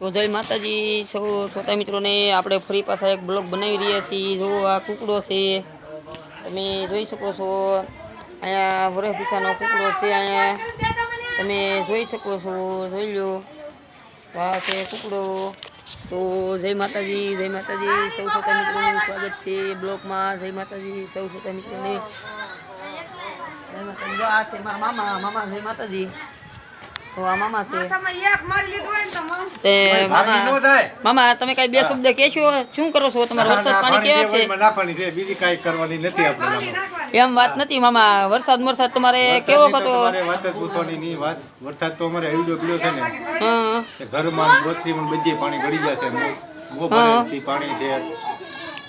તો જય માતાજી. સૌ શ્રોતા મિત્રોને આપણે ફરી પાછા એક બ્લોગ બનાવી રહ્યા છીએ. જો આ કૂકડો છે, તમે જોઈ શકો છો. અહીંયા વરસ દીઠાનો કૂકડો છે અહીંયા. તમે જોઈ શકો છો, જોઈ લો. વાહ, છે કૂકડો. તો જય માતાજી જય માતાજી. સૌ શ્રોતા મિત્રોનું સ્વાગત છે બ્લોગમાં. જય માતાજી, સૌ શ્રોતા મિત્રોને. જય માતાજી. આ છે મામા મામા, જય માતાજી. મામા છે. તે મામા મામા તમે કઈ બે શબ્દ કહેશો શું કરો છો? તમારો વરસાદ પાણી કેવા છે? પાણી નાખવાની છે. બીજી કાંઈ કરવાની નથી આપણે એમ વાત નથી મામા. વરસાદ વરસાદ તમારે કેવો હતો? વાત જ પૂછવાની નહીં વાત. વરસાદ તો અમારે એવડો પીડ્યો છે ને. ઘરમાં ગોથરીમાં બધે પાણી ગળી જશે પાણી છે.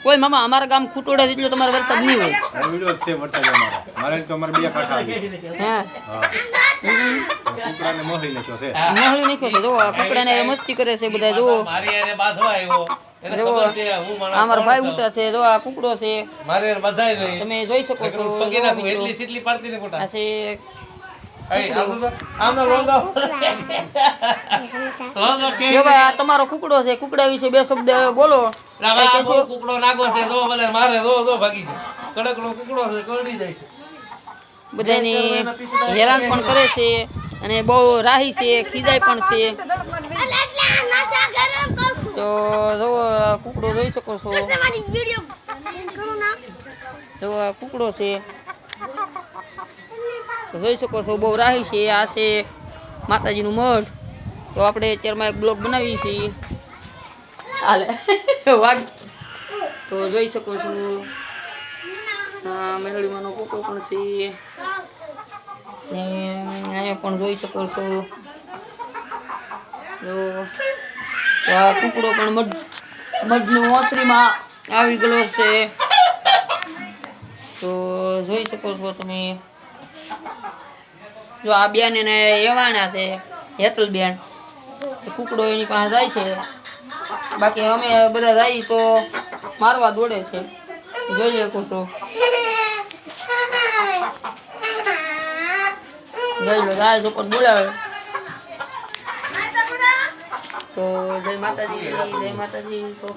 કોઈ મામા અમારા ગામ ખૂટોડે જેટલો તમારે વરસાદ નહીં હોય. એવડો જ છે વરસાદ અમારો. મારે તો અમાર બે કાંઠા આવી હા. હા. કૂકડાને મોહરી નાખ્યો છે. નહળી નાખ્યો છે. જો આ કપડાને મસ્તી કરે છે બધા જો મારી અરે બાંધવા આવ્યો. અમારો ભાઈ ઉતર છે. જો આ કુકડો છે. મારી બધાય તમે જોઈ શકો છો. એટલી પાડતી ને તમારો કુકડો છે. કુકડા વિશે બે શબ્દ બોલો. કુકડો નાગો છે. જો ભલે મારે જો જો ભાગી જાય કડકડો કુકડો છે કરડી જાય બધાને હેરાન પણ કરે છે અને બહુ રાહી છે ખીજાય પણ છે. તો જો કુકડો જોઈ શકો છો. જો કુકડો છે. તો જોઈ શકો છો બહુ રાહી છે, આ છે માતાજીનું મઠ તો આપણે અત્યારમાં એક બ્લોગ બનાવીએ છીએ. તો જોઈ શકો છો મેરડીમાંનો કૂકડો પણ છે. અહીંયા પણ જોઈ શકો છો. તો આ કૂકડો પણ મઢ, મઢની ઓછરીમાં આવી ગયો છે. તો જોઈ શકો છો તમે. જો આ બેન એને એવાણા છે, હેતલ બેન. કુકડો એની પાસે જાય છે. બાકી અમે બધા જઈએ તો મારવા દોડે છે. જોઈ શકો છો. જઈ લો રાજ ઉપર બોલાવે. તો જય માતાજી જય માતાજી. સૌ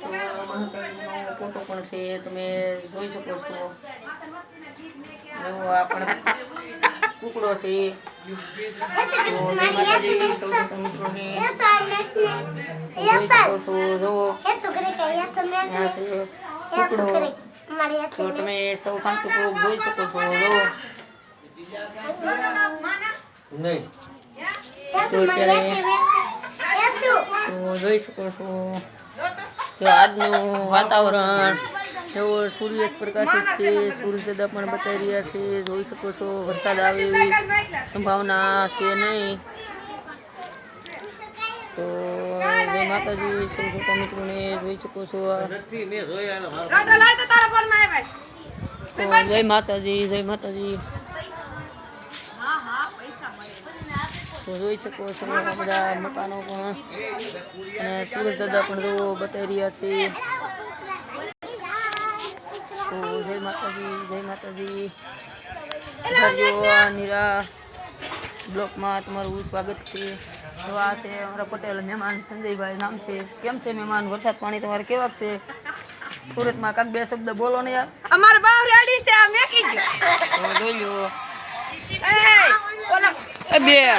તો મહાકાળીનો ફોટો પણ છે તમે જોઈ શકો છો. જો આ પણ કુકડો છે. તો જય માતાજી સૌ પ્રથમ મિત્રોને જોઈ શકો છો. જો આ છે કુકડો. તો તમે સૌ શાંતિપૂર્વક જોઈ શકો છો. જો. નહીં. તો અત્યારે તો જોઈ શકો છો. તો આજનું વાતાવરણ એવો સૂર્ય પ્રકાશિત છે સૂર્યદાદા પણ બતાવી રહ્યા છે જોઈ શકો છો વરસાદ આવે એવી સંભાવના છે નહીં. તો જય માતાજી સૌ મિત્રોને જોઈ શકો છો. તો જય માતાજી જય માતાજી. તો જોઈ શકો છો બધા મકાનો પણ અને સુરત દાદા પણ જો બતાવી રહ્યા છે. તો જય માતાજી જય માતાજી. નીરા બ્લોકમાં તમારું સ્વાગત છે. તો આ છે અમારા પટેલ મહેમાન સંજયભાઈ નામ છે. કેમ છે મહેમાન? વરસાદ પાણી તમારે કેવા છે? સુરતમાં કાંક બે શબ્દ બોલો ને યાર. અમારે બાવ રેડી છે આ મેકી ગયો તો જોઈ લો એ બેન.